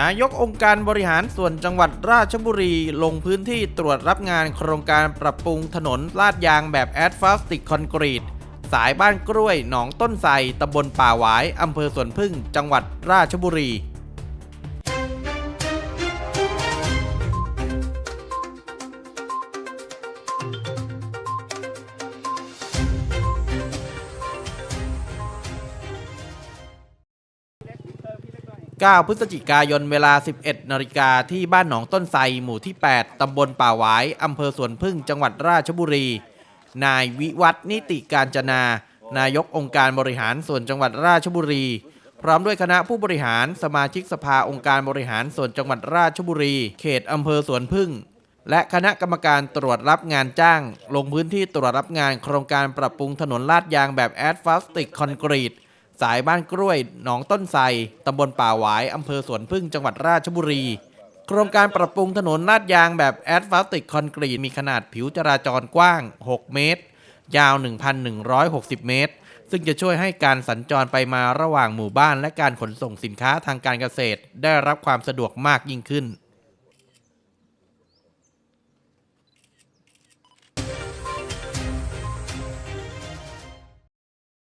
นายกองค์การบริหารส่วนจังหวัดราชบุรี ลงพื้นที่ตรวจรับงานโครงการปรับปรุงถนนลาดยางแบบแอดฟาสติกคอนกรีต สายบ้านกล้วยหนองต้นไทรตำบลป่าหวาย อำเภอสวนพึ่ง จังหวัดราชบุรี 9 พฤศจิกายนเวลา 11 นาฬิกาที่บ้านหนองต้นไทรหมู่ที่ 8 ตำบลป่าหวาย อำเภอสวนพึ่ง จังหวัดราชบุรี นายวิวัฒนิติการจนา นายกองค์การบริหารส่วนจังหวัดราชบุรี พร้อมด้วยคณะผู้บริหารสมาชิกสภาองค์การบริหารส่วนจังหวัดราชบุรี เขตอำเภอสวนพึ่ง และคณะกรรมการตรวจรับงานจ้าง ลงพื้นที่ตรวจรับงานโครงการปรับปรุงถนนลาดยางแบบแอดฟาสติกคอนกรีต สายบ้านกล้วยหนองต้นไทรตำบลป่าหวายอำเภอสวนพึ่งจังหวัดราชบุรี โครงการปรับปรุงถนนลาดยางแบบแอดฟาสติกคอนกรีตมีขนาดผิวจราจรกว้าง 6 เมตร ยาว 1,160 เมตร ซึ่งจะช่วยให้การสัญจรไปมาระหว่างหมู่บ้านและการขนส่งสินค้าทางการเกษตร ได้รับความสะดวกมากยิ่งขึ้น